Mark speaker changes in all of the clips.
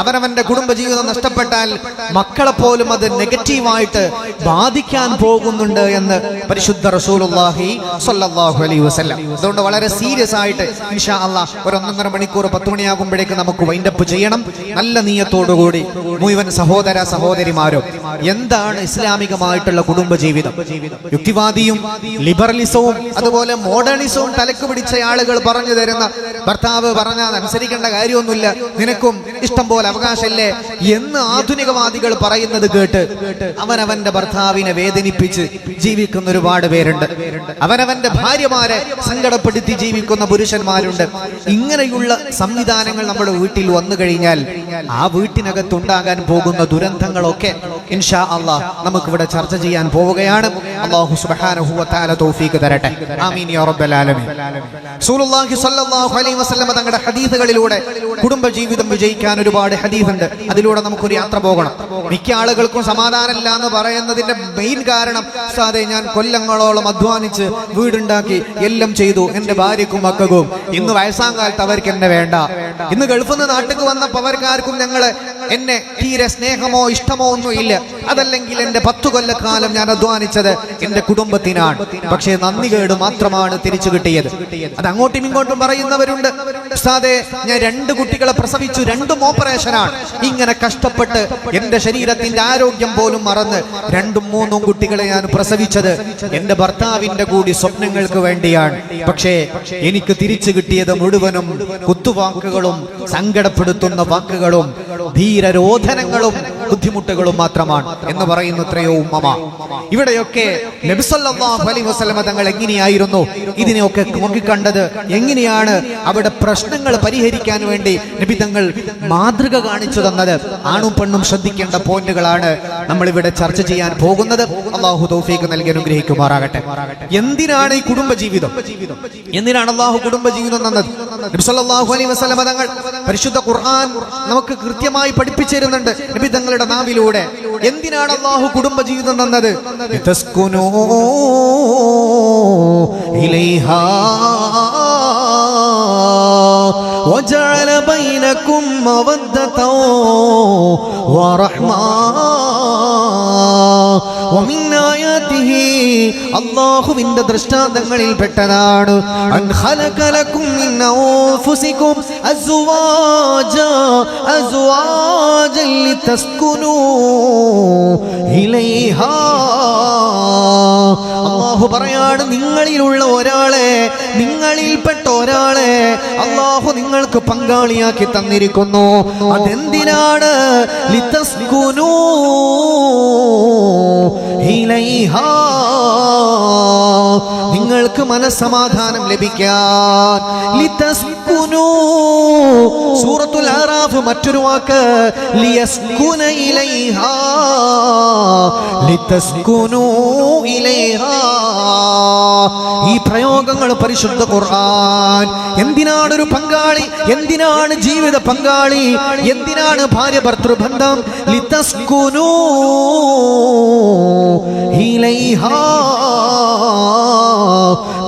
Speaker 1: അവനവന്റെ കുടുംബജീവിതം നഷ്ടപ്പെട്ടാൽ മക്കളെ പോലും അത് നെഗറ്റീവായിട്ട് ബാധിക്കാൻ പോകുന്നുണ്ട് എന്ന് പരിശുദ്ധ റസൂലുള്ളാഹി സ്വല്ലല്ലാഹു അലൈഹി വസല്ലം. അതുകൊണ്ട് വളരെ സീരിയസ് ആയിട്ട് ഇൻഷാ ഒരു ഒന്നൊന്നര മണിക്കൂർ പത്ത് മണിയാകുമ്പോഴേക്ക് നമുക്ക് വൈൻഡപ്പ് ചെയ്യണം. നല്ല നീയത്തോടുകൂടി മുഴുവൻ സഹോദര സഹോദരിമാരും എന്താണ് ഇസ്ലാമികമായിട്ടുള്ള കുടുംബജീവിതം? യുക്തിവാദിയും ലിബറലിസവും അതുപോലെ മോഡേണിസവും തലക്ക് പിടിച്ച ആളുകൾ പറഞ്ഞു തരുന്ന ഭർത്താവ് പറഞ്ഞാൽ അനുസരിക്കേണ്ട കാര്യമൊന്നുമില്ല. നിനക്കും ഇഷ്ടം പോലെ അവകാശമല്ലേ? എന്ന് ആധുനികവാദികൾ പറയുന്നത് കേട്ട് അവനവന്റെ ഭർത്താവിനെ വേദനിപ്പിച്ച് ജീവിക്കുന്ന ഒരുപാട് പേരുണ്ട്. അവനവന്റെ ഭാര്യമാരെ സങ്കടപ്പെടുത്തി ജീവിക്കുന്ന പുരുഷന്മാരുണ്ട്. ഇങ്ങനെയുള്ള സംവിധാനങ്ങൾ നമ്മുടെ വീട്ടിൽ വന്നു കഴിഞ്ഞാൽ ആ വീട്ടിനകത്തുണ്ടാകാൻ പോകുന്ന ദുരന്തങ്ങളൊക്കെ ഇൻഷാ അള്ളാഹ് നമുക്കിവിടെ ചർച്ച ചെയ്യാൻ പോവുകയാണ്. അള്ളാഹു തആല തൗഫീഖ് തരട്ടെ. ആമീൻ തങ്ങളുടെ ഹദീസുകളിലൂടെ കുടുംബജീവിതം വിജയിക്കാൻ ഒരുപാട് ഹദീസ് ഉണ്ട് അതിലൂടെ നമുക്കൊരു യാത്ര പോകണം. മിക്ക ആളുകൾക്കും സമാധാനമില്ല എന്ന് പറയുന്നതിന്റെ മെയിൻ കാരണം സാധേ ഞാൻ കൊല്ലങ്ങളോളം അധ്വാനിച്ച് വീടുണ്ടാക്കി എല്ലാം ചെയ്തു. എന്റെ ഭാര്യക്കും മക്കൾക്കും. ഇന്ന് വയസ്സാം കാലത്ത് അവർക്ക് എന്നെ വേണ്ട. ഇന്ന് ഗൾഫിൽ നിന്ന് നാട്ടിൽ വന്നപ്പോൾ അവർക്കാർക്കും ഞങ്ങളെ എന്നെ തീരെ സ്നേഹമോ ഇഷ്ടമോ ഒന്നും ഇല്ല. അതല്ലെങ്കിൽ എന്റെ പത്തു കൊല്ലക്കാലം ഞാൻ അധ്വാനിച്ചത് എന്റെ കുടുംബത്തിനാണ്. പക്ഷേ നന്ദി കേട് മാത്രമാണ് തിരിച്ചു കിട്ടിയത്. അത് അങ്ങോട്ടും ഇങ്ങോട്ടും പറയുന്നവരുണ്ട്. ഉസ്താദേ ഞാൻ രണ്ട് കുട്ടികളെ പ്രസവിച്ചു രണ്ടും ഓപ്പറേഷനാണ്. ഇങ്ങനെ കഷ്ടപ്പെട്ട് എന്റെ ശരീരത്തിന്റെ ആരോഗ്യം പോലും മറന്ന് രണ്ടും മൂന്നും കുട്ടികളെ ഞാൻ പ്രസവിച്ചത് എന്റെ ഭർത്താവിന്റെ കൂടി സ്വപ്നങ്ങൾക്ക് വേണ്ടിയാണ്. പക്ഷേ എനിക്ക് തിരിച്ചു കിട്ടിയത് മുഴുവനും കുത്തുവാക്കുകളും സങ്കടപ്പെടുത്തുന്ന വാക്കുകളും ധീരരോധനങ്ങളും ബുദ്ധിമുട്ടുകളും മാത്രമാണ് എന്ന് പറയുന്നു എത്രയോ ഉമ്മമ. ഇവിടെയൊക്കെ നബിസല്ലാഹു അലൈഹി വസല്ലമ തങ്ങൾ എങ്ങനെയായിരുന്നു? ഇതിനെയൊക്കെ നോക്കിക്കണ്ടത് എങ്ങനെയാണ് അവിടെ പ്രശ്നങ്ങൾ പരിഹരിക്കാൻ വേണ്ടി നബി തങ്ങൾ മാതൃക കാണിച്ചു തന്നത്? ആണും പെണ്ണും ശ്രദ്ധിക്കേണ്ട പോയിന്റുകളാണ് നമ്മൾ ഇവിടെ ചർച്ച ചെയ്യാൻ പോകുന്നത്. അള്ളാഹു തൗഫീഖ് നൽകി അനുഗ്രഹിക്കുമാറാകട്ടെ. എന്തിനാണ് ഈ കുടുംബജീവിതം? എന്തിനാണ് അള്ളാഹു കുടുംബജീവിതം തന്നത്? നബി സല്ലല്ലാഹു അലൈഹി വസല്ലമ തങ്ങൾ പരിശുദ്ധ ഖുർആൻ നമുക്ക് കൃത്യമായി പഠിപ്പിച്ചിരുന്നുണ്ട് നബി തങ്ങളുടെ നാവിലൂടെ എന്തിനാണ് അള്ളാഹു കുടുംബജീവിതം തന്നത് ലിതസ്കുനൂ ഇലൈഹാ وجعل بينكم مودة ورحمة ومن آياته അള്ളാഹുവിന്റെ ദൃഷ്ടാന്തങ്ങളിൽ പെട്ടതാണ് ഇലൈഹാ. അള്ളാഹു പറയാണ് നിങ്ങളിലുള്ള ഒരാളെ നിങ്ങളിൽപ്പെട്ട ഒരാളെ അള്ളാഹു നിങ്ങൾക്ക് പങ്കാളിയാക്കി തന്നിരിക്കുന്നു. അതെന്തിനാണ്? ലിതസ്കുനൂ ഇലൈഹാ. നിങ്ങൾക്ക് മനസ്സമാധാനം ലഭിക്കാൻ. സൂറത്തുൽ ആറാഫ് മറ്റൊരു വാക്ക് ലിയസ്കുന ഇലൈഹാ. ലിതസ്കുനൂ. ഈ പ്രയോഗങ്ങൾ പരിശുദ്ധ ഖുർആൻ. എന്തിനാണ് ഒരു പങ്കാളി? എന്തിനാണ് ജീവിത പങ്കാളി? എന്തിനാണ് ഭാര്യ ഭർത്തൃബന്ധം?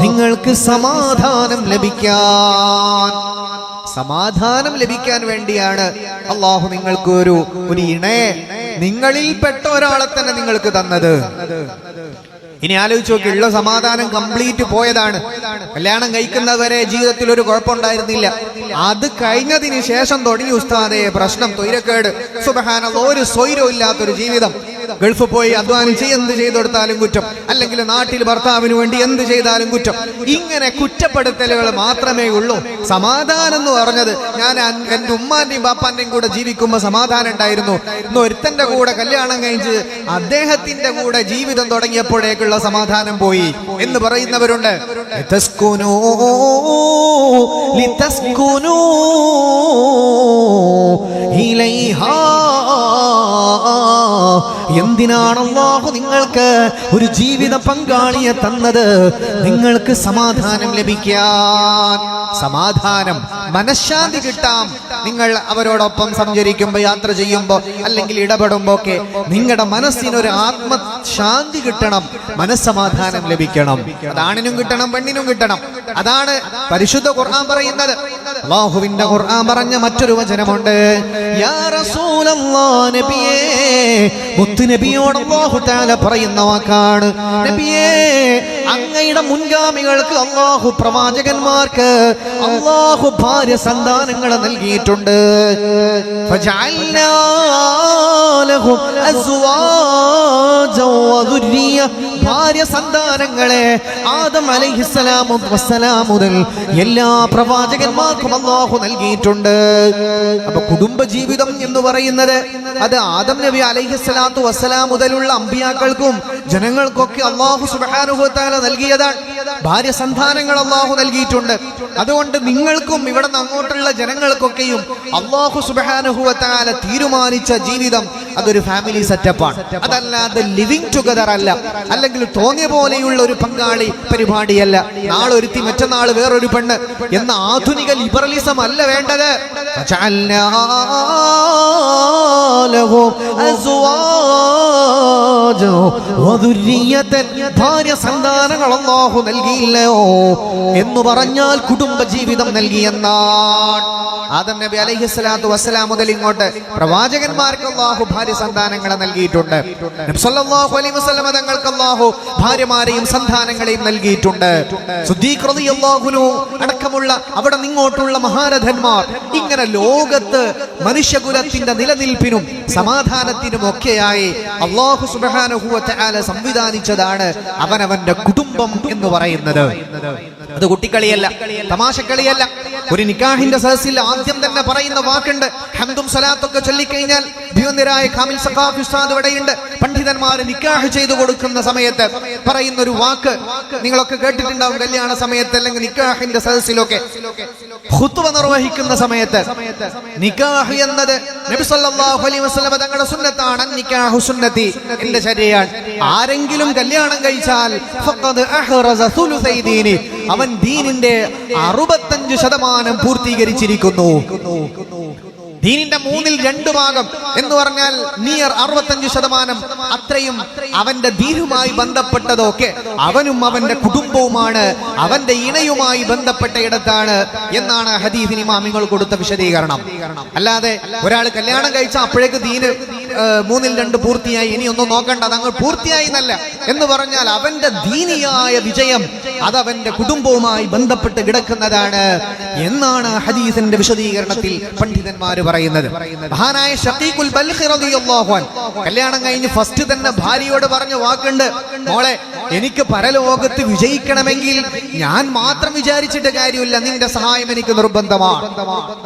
Speaker 1: നിങ്ങൾക്ക് സമാധാനം ലഭിക്കാൻ. സമാധാനം ലഭിക്കാൻ വേണ്ടിയാണ് അള്ളാഹു നിങ്ങൾക്ക് ഒരു ഒരു ഇണയെ നിങ്ങളിൽപ്പെട്ട ഒരാളെ തന്നെ നിങ്ങൾക്ക് തന്നത്. ഇനി ആലോചിച്ചു നോക്കി ഉള്ള സമാധാനം കംപ്ലീറ്റ് പോയതാണ്. കല്യാണം കഴിക്കുന്നവരെ ജീവിതത്തിൽ ഒരു കുഴപ്പമുണ്ടായിരുന്നില്ല. അത് കഴിഞ്ഞതിന് ശേഷം തുടങ്ങി ഉസ്താദേ പ്രശ്നം തൊയിരക്കേട് സുബഹാന ഒരു സ്വൈരവും ഇല്ലാത്തൊരു ജീവിതം. ഗൾഫ് പോയി അധ്വാനിച്ച് എന്ത് ചെയ്തു കൊടുത്താലും കുറ്റം. അല്ലെങ്കിൽ നാട്ടിൽ ഭർത്താവിന് വേണ്ടി എന്ത് ചെയ്താലും കുറ്റം. ഇങ്ങനെ കുറ്റപ്പെടുത്തലുകൾ മാത്രമേ ഉള്ളൂ. സമാധാനം എന്ന് പറഞ്ഞത് ഞാൻ എന്റെ ഉമ്മാന്റെയും ബാപ്പാന്റെയും കൂടെ ജീവിക്കുമ്പോൾ സമാധാനം ഉണ്ടായിരുന്നു. ഇന്ന് ഒരുത്തന്റെ കൂടെ കല്യാണം കഴിച്ച് അദ്ദേഹത്തിന്റെ കൂടെ ജീവിതം തുടങ്ങിയപ്പോഴേക്കുള്ള സമാധാനം പോയി എന്ന് പറയുന്നവരുണ്ട്. ഇലൈഹാ എന്തിനാണ് അള്ളാഹു നിങ്ങൾക്ക് ഒരു ജീവിത പങ്കാളിയെ തന്നത്? നിങ്ങൾക്ക് സമാധാനം ലഭിക്കാൻ. സമാധാനം മനഃശാന്തി കിട്ടാം. നിങ്ങൾ അവരോടൊപ്പം സഞ്ചരിക്കുമ്പോ യാത്ര ചെയ്യുമ്പോ അല്ലെങ്കിൽ ഇടപെടുമ്പോ ഒക്കെ നിങ്ങളുടെ മനസ്സിനൊരു ആത്മശാന്തി കിട്ടണം മനസ്സമാധാനം ലഭിക്കണം. അതാണിനും കിട്ടണം പെണ്ണിനും കിട്ടണം. അതാണ് പരിശുദ്ധ ഖുർആൻ പറയുന്നത്. അള്ളാഹുവിന്റെ ഖുർആൻ പറഞ്ഞ മറ്റൊരു വചനമുണ്ട്. യാ നബിയേ മുത്തു നബിയോട് അല്ലാഹു തആല പറയുന്ന വാക്കാണ്. നബിയേ അങ്ങയുടെ മുൻഗാമികൾക്ക് അള്ളാഹു പ്രവാചകന്മാർക്ക് അള്ളാഹു ഭാര്യ സന്താനങ്ങൾ നൽകിയിട്ടുണ്ട്. ഭാര്യ സന്താനങ്ങളെ ആദം അലൈഹിസ്സലാം വസ്സലാം മുതൽ എല്ലാ പ്രവാചകന്മാർക്കും അള്ളാഹു നൽകിയിട്ടുണ്ട് അപ്പൊ കുടുംബ ജീവിതം എന്ന് പറയുന്നത് അത് ആദം നബി അലൈഹിസ്സലാത്തു വസ്സലാം മുതലുള്ള അമ്പിയാക്കൾക്കും ജനങ്ങൾക്കൊക്കെ അള്ളാഹു സുബാനുഭവത്താല നൽകിയതാണ്. ഭാര്യ സന്താനങ്ങൾ അള്ളാഹു നൽകിയിട്ടുണ്ട്. അതുകൊണ്ട് നിങ്ങൾക്കും ഇവിടെ നിന്ന് അങ്ങോട്ടുള്ള ജനങ്ങൾക്കൊക്കെയും അള്ളാഹു സുബാനുഹുവത്താല തീരുമാനിച്ച ജീവിതം അതൊരു ഫാമിലി സെറ്റപ്പാണ് അതല്ലാതെ ലിവിങ് ടുഗദർ അല്ല. അല്ലെങ്കിൽ തോന്നിയ പോലെയുള്ള ഒരു പങ്കാളി പരിപാടിയല്ല. നാളെ ഒരുത്തി മറ്റന്നാൾ വേറൊരു പെണ്ണ് എന്ന ആധുനിക ലിബറലിസം അല്ല വേണ്ടത്. ഭാര്യ സന്താനങ്ങൾ അള്ളാഹു നൽകിയില്ലയോ എന്ന് പറഞ്ഞാൽ കുടുംബ ജീവിതം നൽകിയെന്നാണ്. ആദം നബി അലൈഹിസ്ലാത്തു വസ്സലാം മുതൽ ഇങ്ങോട്ട്. പ്രവാചകന്മാർക്ക് അള്ളാഹു ഭാര്യ സന്താനങ്ങളെ നൽകിയിട്ടുണ്ട്. തങ്ങൾക്ക് അള്ളാഹു ഭാര്യമാരെയും സന്താനങ്ങളെയും നൽകിയിട്ടുണ്ട്. അടക്കമുള്ള അവിടെ നിങ്ങോട്ടുള്ള മഹാരഥന്മാർ ഇങ്ങനെ ലോകത്ത് മനുഷ്യകുലത്തിന്റെ നിലനിൽപ്പിനും സമാധാനത്തിനും ഒക്കെയായി അള്ളാഹു തആല സംവിധാനിച്ചതാണ് അവനവന്റെ കുടുംബം എന്ന് പറയുന്നത്. അത് കുട്ടിക്കളിയല്ല തമാശക്കളിയല്ല. ഒരു നിക്കാഹിന്റെ സദസ്സിൽ ആദ്യം തന്നെ പറയുന്ന വാക്കുണ്ട് ഹംദും സലാത്തൊക്കെ ചൊല്ലിക്കഴിഞ്ഞാൽ ഭീവന്ദരായ ഖാമിൽ സഖാഫ് ഉസ്താദ് ഇവിടെയുണ്ട്. പണ്ഡിതന്മാർ നിക്കാഹ് ചെയ്തു കൊടുക്കുന്ന സമയത്ത് പറയുന്ന ഒരു വാക്ക് നിങ്ങളൊക്കെ കേട്ടിട്ടുണ്ടാവും കല്യാണ സമയത്ത് അല്ലെങ്കിൽ നിക്കാഹിന്റെ സദസ്സിലൊക്കെ. ഖുത്ബ നിർവഹിക്കുന്ന സമയത്ത് നിക്കാഹ് എന്നത് നബി സല്ലല്ലാഹു അലൈഹി വസല്ലം തങ്ങളുടെ സുന്നത്താണ്. നിക്കാഹു സുന്നത്തി എന്റെ ശരിയാണ് ആരെങ്കിലും കല്യാണം കഴിച്ചാൽ ഫഖദ് അഹ്റസ സുലുസൈ ദീനി. അവൻ ദീനിന്റെ അറുപത്തഞ്ച് ശതമാനം പൂർത്തീകരിച്ചിരിക്കുന്നു. ദീനിന്റെ മൂന്നിൽ രണ്ട് ഭാഗം എന്ന് പറഞ്ഞാൽ നിയർ അറുപത്തഞ്ച് ശതമാനം അത്രയും അവന്റെ ദീനുമായി ബന്ധപ്പെട്ടതൊക്കെ അവനും അവന്റെ കുടുംബവുമാണ് അവന്റെ ഇണയുമായി ബന്ധപ്പെട്ട ഇടത്താണ് എന്നാണ് ഹദീസിന് ഇമാമിങ്ങൾ കൊടുത്ത വിശദീകരണം. അല്ലാതെ ഒരാൾ കല്യാണം കഴിച്ച അപ്പോഴേക്ക് ദീന് മൂന്നിൽ രണ്ട് പൂർത്തിയായി ഇനി ഒന്നും നോക്കണ്ട തങ്ങൾ പൂർത്തിയായി എന്നല്ല. എന്ന് പറഞ്ഞാൽ അവന്റെ ദീനിയായ വിജയം അത് അവന്റെ കുടുംബവുമായി ബന്ധപ്പെട്ട് കിടക്കുന്നതാണ് എന്നാണ് ഹദീസിന്റെ വിശദീകരണത്തിൽ പണ്ഡിതന്മാർ പറയുന്നത്. മഹാനായ അൻഹു. കല്യാണം കഴിഞ്ഞ് ഫസ്റ്റ് തന്നെ ഭാര്യയോട് പറഞ്ഞ വാക്കുണ്ട് മോളെ എനിക്ക് പരലോകത്ത് വിജയിക്കണമെങ്കിൽ ഞാൻ മാത്രം വിചാരിച്ചിട്ട് കാര്യമില്ല നിന്റെ സഹായം എനിക്ക് നിർബന്ധമാണ്.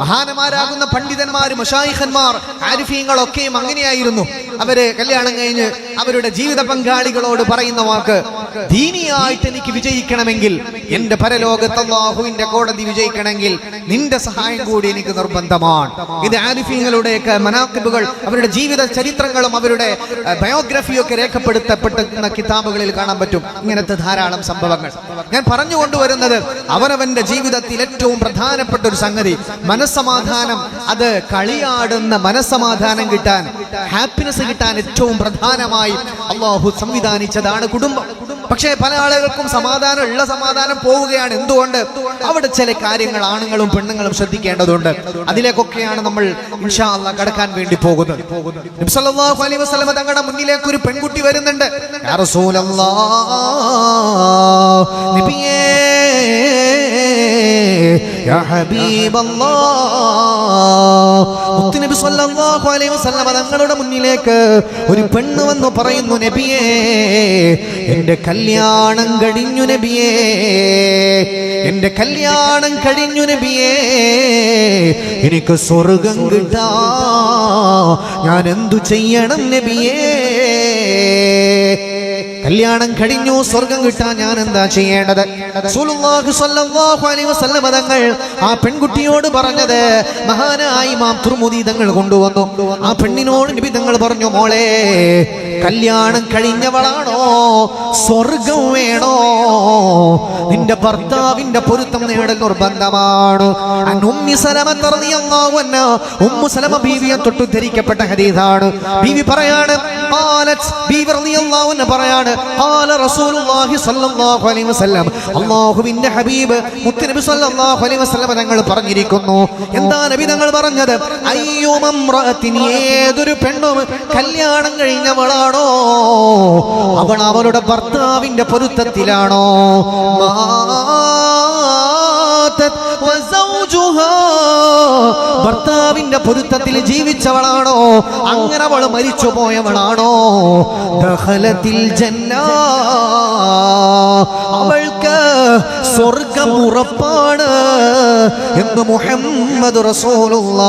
Speaker 1: മഹാനമാരാകുന്ന പണ്ഡിതന്മാർ മുഷായിഖന്മാർ ആരിഫീങ്ങളൊക്കെയും അങ്ങനെയായിരുന്നു. അവർ കല്യാണം കഴിഞ്ഞ് അവരുടെ ജീവിത പങ്കാളികളോട് പറയുന്ന വാക്ക് ദീനിയായിട്ട് എനിക്ക് വിജയിക്കണമെങ്കിൽ എന്റെ പരലോകത്ത് അള്ളാഹുവിന്റെ കോടതി വിജയിക്കണമെങ്കിൽ നിന്റെ സഹായം കൂടി എനിക്ക് നിർബന്ധമാണ്. ഇത് ആരിഫീങ്ങളുടെയൊക്കെ മനാക്കിബുകൾ അവരുടെ ജീവിത ചരിത്രങ്ങളും അവരുടെ ബയോഗ്രഫിയൊക്കെ രേഖപ്പെടുത്തപ്പെട്ടുന്ന കിതാബുകളിൽ കാണാൻ പറ്റും. ഇങ്ങനത്തെ ധാരാളം സംഭവങ്ങൾ. ഞാൻ പറഞ്ഞു കൊണ്ടുവരുന്നത് അവനവന്റെ ജീവിതത്തിൽ ഏറ്റവും പ്രധാനപ്പെട്ട ഒരു സംഗതി. മനസ്സമാധാനം അത് കളിയാടുന്ന മനസ്സമാധാനം കിട്ടാൻ ഹാപ്പിനെസ് കിട്ടാൻ ഏറ്റവും പ്രധാനമായി അള്ളാഹു സംവിധാനിച്ചതാണ് കുടുംബം. പക്ഷേ പല ആളുകൾക്കും സമാധാനം ഉള്ള സമാധാനം പോവുകയാണ്. എന്തുകൊണ്ട്? അവിടെ ചില കാര്യങ്ങൾ ആണുങ്ങളും പെണ്ണുങ്ങളും ശ്രദ്ധിക്കേണ്ടതുണ്ട്. അതിലേക്കൊക്കെയാണ് നമ്മൾ കടക്കാൻ വേണ്ടി പോകുന്നത്. അലൈഹി വസല്ലമ തങ്ങളുടെ മുന്നിലേക്ക് ഒരു പെൺകുട്ടി വരുന്നുണ്ട്. തങ്ങളുടെ മുന്നിലേക്ക് ഒരു പെണ്ണ് വന്നു പറയുന്നു നബിയേ എന്റെ കല്യാണം കഴിഞ്ഞു നബിയേ. എന്റെ കല്യാണം കഴിഞ്ഞു നബിയേ. എനിക്ക് സ്വർഗം കിട്ടാ. ഞാൻ എന്തു ചെയ്യണം നബിയേ? കല്യാണം കഴിഞ്ഞു സ്വർഗം കിട്ടാൻ ഞാൻ എന്താ ചെയ്യേണ്ടത് തങ്ങൾ ആ പെൺകുട്ടിയോട് പറഞ്ഞത് മഹാനായി ഇമാം തുർമുദി തങ്ങൾ കൊണ്ടുവന്നു. ആ പെണ്ണിനോട് നബി തങ്ങൾ പറഞ്ഞു മോളെ കല്യാണം കഴിഞ്ഞവളാണോ? സ്വർഗം വേണോ? നിന്റെ ഭർത്താവിന്റെ പൊരുത്തം നേടൽ നിർബന്ധമാണ്. ഉമ്മി സലമ ബീവിയെ തൊട്ട് ധരിക്കപ്പെട്ട ഹരീതാണ് ബീവി പറയാണ് പറയാണ് ഹബീബ് അലൈഹി വസല്ലം തങ്ങൾ പറഞ്ഞിരിക്കുന്നു. എന്താ നബി തങ്ങൾ പറഞ്ഞത്? ഏതൊരു പെണ്ണും കല്യാണം കഴിഞ്ഞവളാണോ അവൾ അവളുടെ ഭർത്താവിന്റെ പൊരുത്തത്തിലാണോ. ഭർത്താവിന്റെ പൊരുത്തത്തിൽ ജീവിച്ചവളാണോ? അങ്ങനെ അവൾ മരിച്ചു പോയവളാണോ ദഹലത്തിൽ ജന്ന. അവൾക്ക് സ്വർഗം ഉറപ്പാണ് എന്ന് മുഹമ്മദ് റസൂലുള്ള.